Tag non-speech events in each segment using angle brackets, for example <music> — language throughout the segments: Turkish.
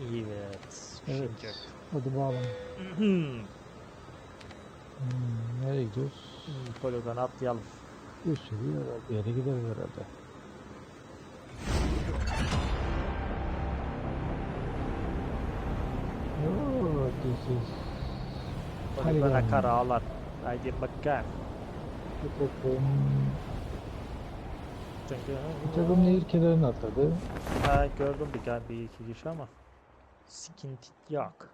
Evet. Evet. Şimdi- Hadi bağlan. Hmm, Hmm, nereye gidiyoruz? Poligona atlayalım. Bir sürü yer- bir yere gideriz herhalde. Oh, this is Poligona Polygon. karalar. Haydi bakalım. bir takım, nehir kenarına atladı. ha, gördüm bir, bir iki kişi ama sıkıntı yok.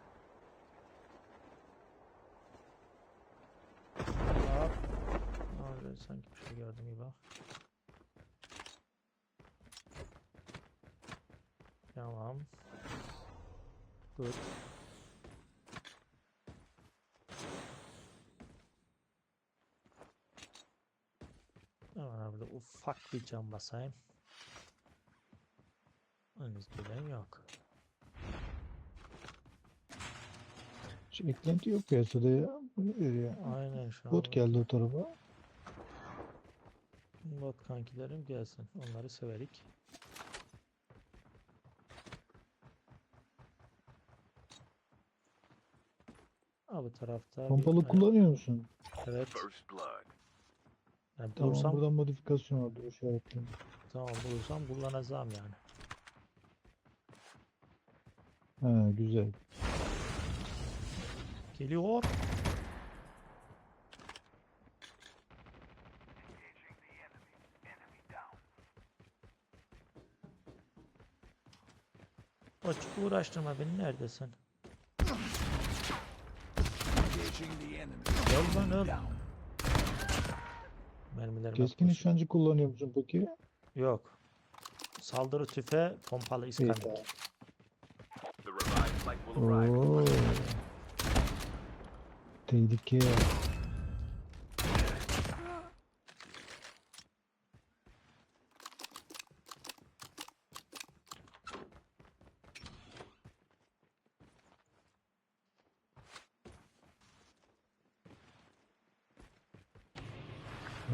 Öyle sanki bir şey gördüm gibi. Tamam. Good. Hemen abi ufak bir cam basayım. Henüz gelen yok. Hiç eklenti yok piyasada ya. Bu nedir ya? Aynen şu an. Bot geldi o tarafa. Bot kankilerim gelsin. Onları severik. Ha bu tarafta bir- Pompalı evet, kullanıyor musun? Evet. Yani Tamam bulursam, buradan modifikasyon var. Dur işaretleyeyim. tamam bulursam kullanacağım yani. Ha güzel. Geliyor. Açık uğraştırma beni neredesin? Gel lan öl. Down. Mermilerime Keskin nişancı kullanıyor musun peki? Yok. Saldırı tüfe pompalı İyi iskambil. Tehlike.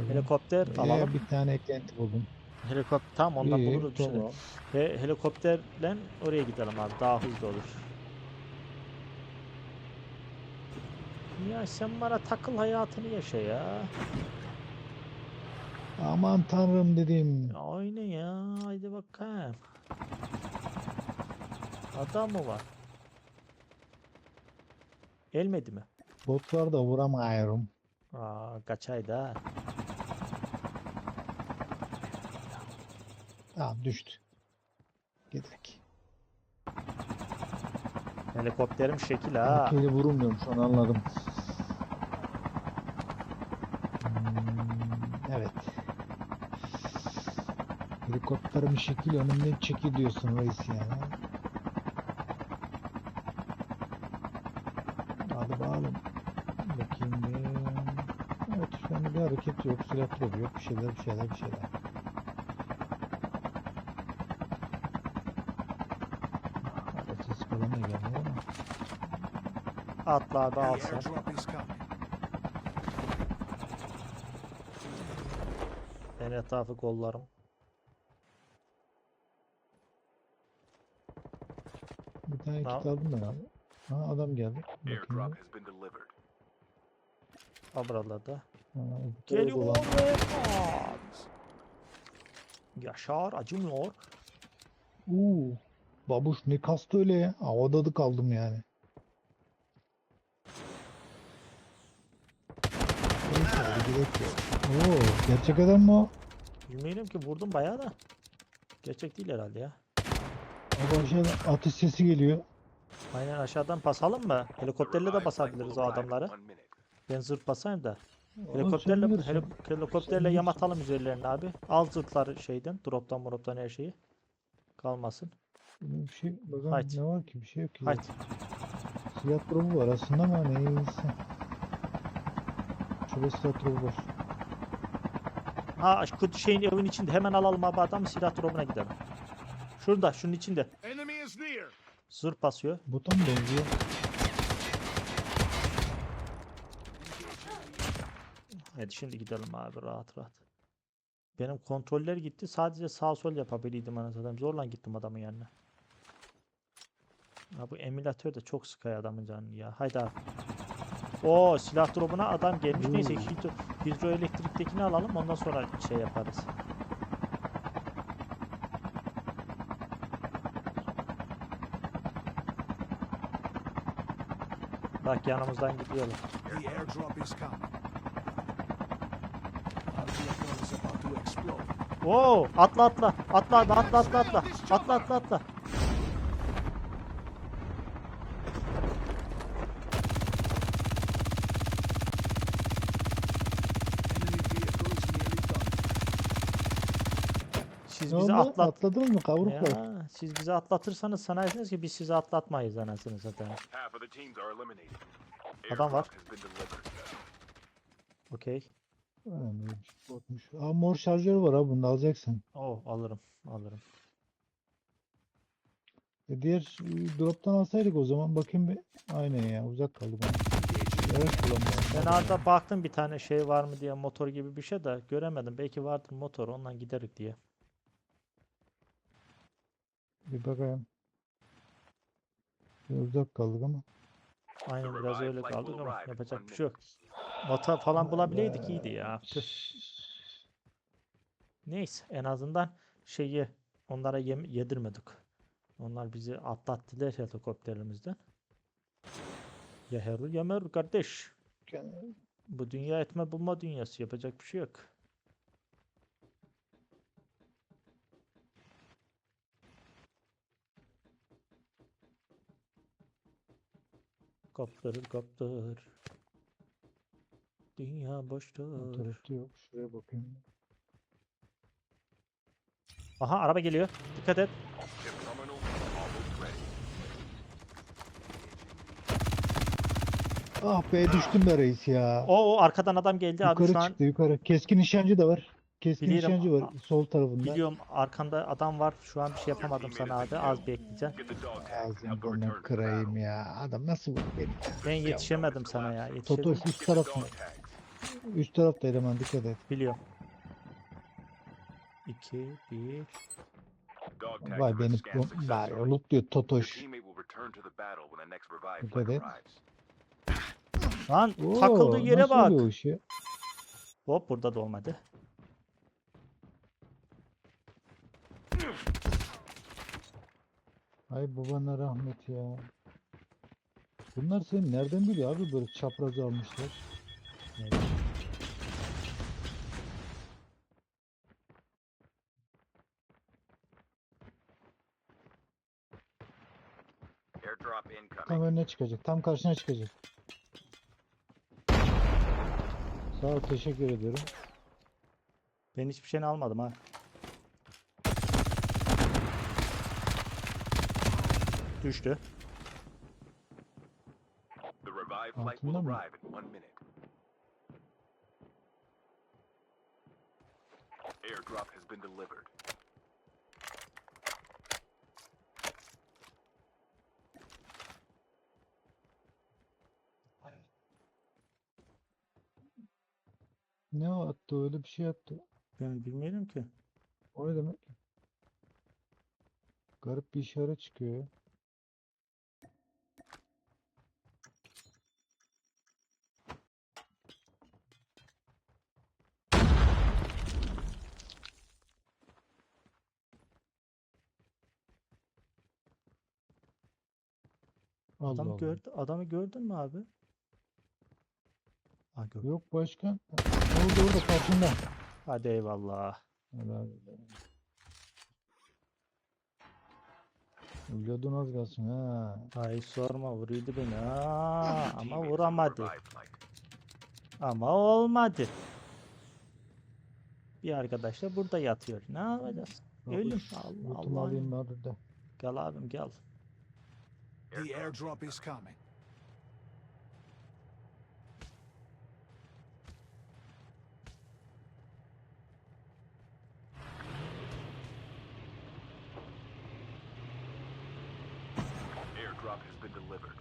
Helikopter Ee, alalım. bir tane eklenti buldum. Helikopter tam ondan İyi, buluruz tamam. Ve helikopterle oraya gidelim abi. Daha hızlı olur. Ya sen bana takıl hayatını yaşa ya. Aman tanrım dedim. Ya Aynen ya. Haydi bakalım. Adam mı var? Gelmedi mi? Bot var da vuramıyorum. Aa, kaçaydı ha. Tamam düştü. Gidelim. Helikopterim şekil ha. Kili vurulmuyorum şu an anladım. Evet. Helikopterim şekil önümden çekil diyorsun reis yani. Hadi bakalım. Bakayım. Evet şu an bir hareket yok. Silah yok. Bir şeyler bir şeyler bir şeyler. Falan da gelmiyor ama. Atla abi The al sen. airdrop is coming. Ben etrafı kollarım. Bir tane Tamam. kit aldım ben abi. Ha adam geldi. Bakayım. Airdrop has been delivered. Ha buralarda. Geliyor dolan- ve pat. Yaşar acımıyor. Uuu. Babuş ne kastı öyle ya. Havada da kaldım yani. Neyse hadi gidelim. Oo, gerçek adam mı o? Bilmiyorum ki vurdum bayağı da. Gerçek değil herhalde ya. Abi aşağıdan atış sesi geliyor. Aynen aşağıdan basalım mı? Helikopterle de basabiliriz o adamları. Ben zırh basayım da. Helikopterle, heli- helikopterle yamatalım üzerlerine abi. Al zırhları şeyden. Drop'tan muroptan her şeyi. Kalmasın. Bir şey bakalım Haydi. ne var ki bir şey yok ki. Haydi. Silah dropu var aslında ama neyse. Şurada silah dropu var. Ha şu şeyin evin içinde. Hemen alalım abi adamı silah drop'una gidelim. Şurada şunun içinde. Zırh basıyor. Bota mı benziyor? Hadi şimdi gidelim abi rahat rahat. Benim kontroller gitti. Sadece sağ sol yapabiliydim anasını. Zorla gittim adamın yanına. Ha bu emülatör de çok sıkıyor adamın canını ya. Haydi abi. Oo silah drop'una adam gelmiş. Neyse Oo. hidro, hidroelektriktekini alalım ondan sonra şey yaparız. Bak yanımızdan gidiyorlar. Oo atla atla. Atla abi atla atla atla. Atla atla atla. Siz Ne bizi oldu? atlat. Atladınız mı kavruklar? Ya, siz bizi atlatırsanız sanarsınız ki biz sizi atlatmayız anasını satayım. Adam var. Okey. Önemliymiş, botmuş. Aa mor şarjör var abi bunu alacaksın. Oo alırım. Alırım. E diğer e, drop'tan alsaydık o zaman bakayım bir. Aynen ya uzak kaldı bana. Evet bulamıyorum. Ben arada baktım bir tane şey var mı diye motor gibi bir şey de göremedim. Belki vardır motor ondan giderik diye. Bir bakayım. Biraz uzak kaldık ama. Aynen biraz öyle kaldık ama yapacak bir şey yok. Motor falan bulabileydik iyiydi ya. Tüh. Neyse en azından şeyi onlara yem yedirmedik. Onlar bizi atlattılar helikopterimizden. Ya heru ya meru kardeş. Bu dünya etme bulma dünyası yapacak bir şey yok. Kaptır kaptır. Dünya boştur. tarafta yok. Şuraya bakayım. Aha araba geliyor. Dikkat et. Ah be düştüm be reis ya. O, o arkadan adam geldi abi yukarı şu an. çıktı yukarı. Keskin nişancı da var. Keskin Biliyorum, nişancı var sol tarafında. Biliyorum arkanda adam var. Şu an bir şey yapamadım sana abi. Az bekleyeceğim. Ağzını burnunu kırayım ya. Adam nasıl vurdu beni? Ben yetişemedim sana ya. Yetişemedim. Totoş üst taraf mı? Üst tarafta eleman dikkat et. Biliyorum. 2 1 Dog tags Vay beni successfully. olup diyor Totoş. Dikkat et. Lan Oo, takıldığı yere bak. Hop burada da olmadı. Ay babana rahmet ya. Bunlar seni nereden biliyor abi böyle çapraz almışlar? Ne bileyim. Airdrop incoming. Tam önüne çıkacak. Tam karşına çıkacak. Sağ ol teşekkür ediyorum. Ben hiçbir şeyini almadım ha. Düştü. Altında mı? Airdrop has been delivered. Ne o attı öyle bir şey attı. Ben bilmiyorum ki. O ne demek? Garip bir işaret çıkıyor Adam Allah. gördü. Adamı gördün mü abi? Ha gördüm. Yok başkan. Orada orada karşında. Hadi eyvallah. Helal. Ölüyordun az kalsın ha. Ay sorma vuruyordu beni. Aa, ama vuramadı. Ama olmadı. Bir arkadaş da burada yatıyor. Ne yapacağız? Ölüm. Allah Allah. Gel abim gel. The airdrop is coming. Airdrop has been delivered.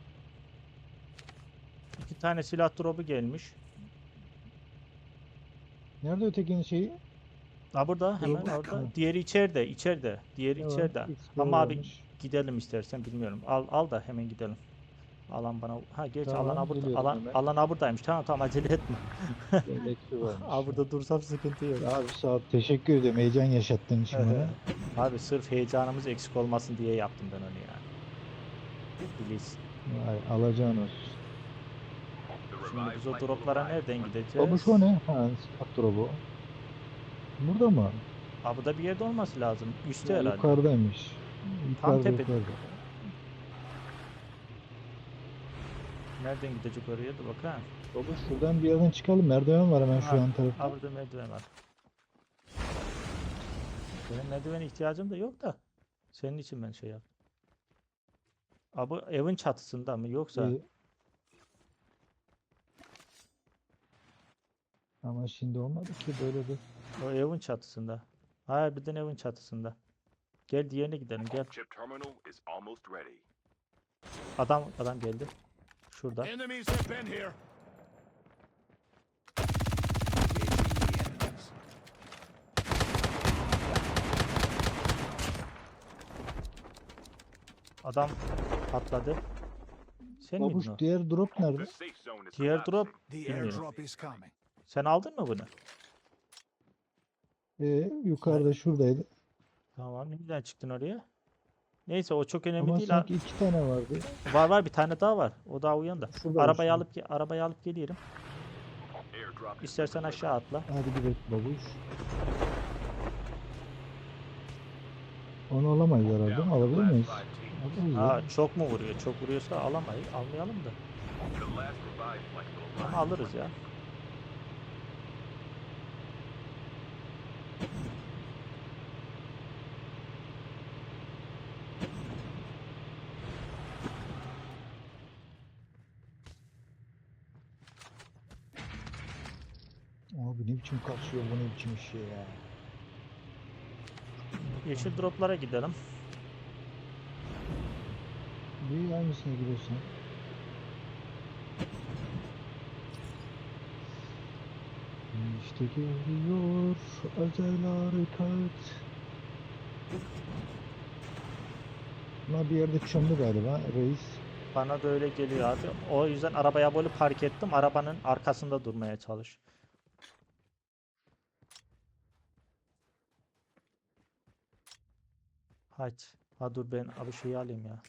İki tane silah drop'u gelmiş. Nerede ötekinin şeyi? Ha burada hemen orada. Diğeri içeride, içeride. Diğeri var? içeride. XP Ama abi. Gidelim istersen bilmiyorum. Al al da hemen gidelim. Alan bana ha gerçi Tamam, alan burada alan hemen. alan ha buradaymış. Tamam tamam acele etme. <laughs> Burada dursam sıkıntı yok. Abi sağ ol. Teşekkür ederim. Heyecan yaşattığın için bana. Abi sırf heyecanımız eksik olmasın diye yaptım ben onu yani. Bilirsin. Vay, alacağın olsun. Şimdi biz o droplara nereden Baba gideceğiz? şu ne? Ha, stat drop'u. Burada mı? Abi burada bir yerde olması lazım. Üstte Ya, herhalde. yukarıdaymış. Tam tepede. Nereden gidecek oraya da bak ha. Baba şuradan bir yerden çıkalım. Merdiven var hemen şu yan tarafta. Ha burada merdiven var. Benim merdivene ihtiyacım da yok da. Senin için ben şey yaptım. Abi evin çatısında mı yoksa? Ee, Ama şimdi olmadı ki böyle de. O evin çatısında. Hayır birden evin çatısında. Gel diğerine gidelim gel. Adam adam geldi. Şurada. Adam patladı. Sen Babuş miydin o? diğer drop nerede? Diğer drop Bilmiyorum. Sen aldın mı bunu? Ee, yukarıda şuradaydı. Tamam. Nereden çıktın oraya? Neyse o çok önemli Ama değil. sanki iki tane vardı. Var var bir tane daha var. O daha uyan da. Şurada Arabayı alıp ge- arabayı alıp geliyorum. İstersen aşağı atla. Hadi gidelim babuş. Onu alamayız herhalde. Alabilir miyiz? Alırız ya. Aa, çok mu vuruyor? Çok vuruyorsa alamayız. Almayalım da. Ama alırız ya. Abi ne biçim kaçıyor bu ne biçim iş ya. Yeşil droplara gidelim. Bir hangisine giriyorsun? İşte geliyor özel harekat. Buna bir yerde çömdü galiba reis. Bana da öyle geliyor abi. O yüzden arabaya böyle park ettim. Arabanın arkasında durmaya çalış. Haydi. Ha dur ben abi şeyi alayım ya.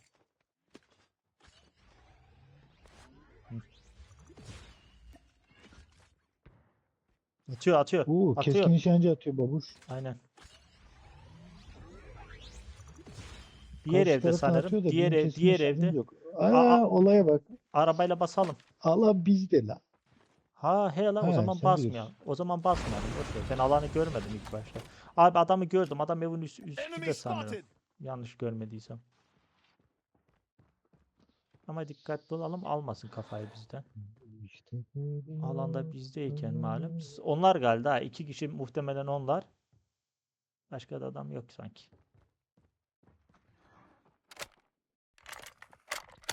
Hı. Atıyor atıyor. Oo atıyor. keskin nişancı atıyor babuş. Aynen. Diğer Karşı evde taraftan sanırım. da Diğer benim ev, keskin diğer nişancım evde. Yok. Aa, olaya bak. Arabayla basalım. Allah bizde la. Ha he la o He, zaman sen basmayalım. O zaman basmayalım. Ben alanı görmedim ilk başta. Abi adamı gördüm. Adam evin üst, üstünde Enemy sanırım. spotted. Yanlış görmediysem. Ama dikkatli olalım almasın kafayı bizden. Alanda bizdeyken malum. Onlar geldi ha. iki kişi muhtemelen onlar. Başka da adam yok sanki.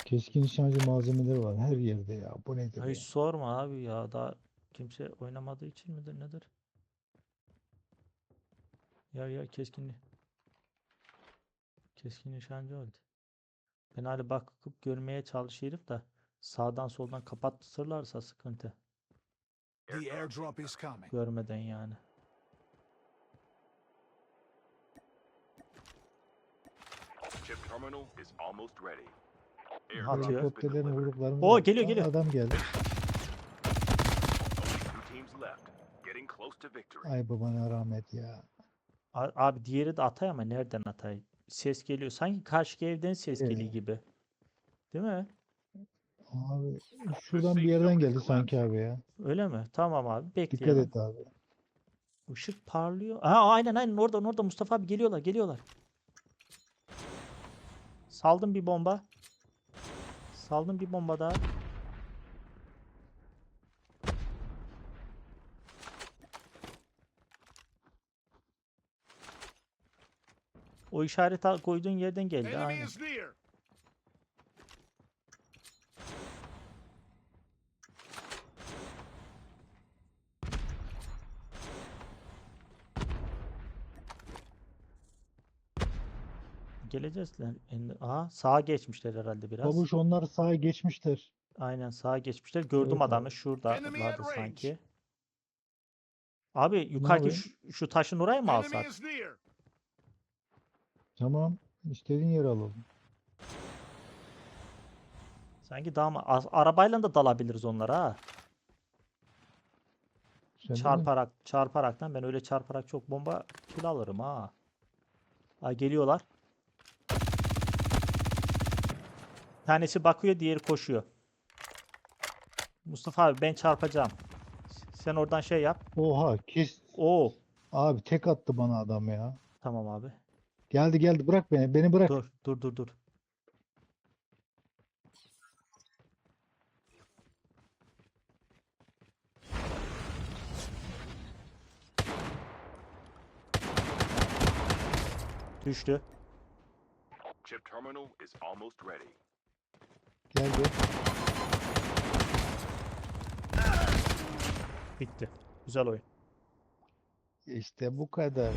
Keskin nişancı malzemeleri var her yerde ya. Bu nedir Hiç ya? sorma abi ya. Daha kimse oynamadığı için midir nedir? Ya ya keskin keskin nişancı oldu. Ben hali bakıp görmeye çalışıyorum da sağdan soldan kapatırlarsa sıkıntı. The airdrop is coming. Görmeden yani. Chip terminal is almost ready. Atıyor. Helikopterlerin Oo, geliyor, Aa, geliyor. Adam geldi. Only two teams left. Getting close to victory. Ay babana rahmet ya. A- Abi diğeri de atay ama nereden atay? Ses geliyor. Sanki karşı evden ses geliyor gibi. Değil mi? Abi şuradan bir yerden geldi sanki abi ya. Öyle mi? Tamam abi. Dikkat Bekleyelim. et abi. Işık parlıyor. Ha aynen aynen oradan orada Mustafa abi geliyorlar geliyorlar. Saldım bir bomba. Saldım bir bomba daha. O işaret koyduğun yerden geldi. Aynen. En- Aha sağa geçmişler herhalde biraz. Babuş onlar sağa geçmişler. Aynen sağa geçmişler. Gördüm Evet adamı şurada vardı sanki. Abi yukarıki yapayım? şu, şu taşın oraya mı alsak? Tamam. istediğin yere alalım. Sanki daha mı? Arabayla da dalabiliriz onlara ha. Sen de? Çarparak, çarparaktan ben öyle çarparak çok bomba kill alırım ha. Ha geliyorlar. Tanesi bakıyor, diğeri koşuyor. Mustafa abi ben çarpacağım. Sen oradan şey yap. Oha kes. Oo, Abi tek attı bana adam ya. tamam abi. Geldi geldi bırak beni. Beni bırak. Dur, dur, dur, dur. Düştü. Chip terminal is almost ready. Geldi. Bitti. Güzel oyun. İşte bu kadar.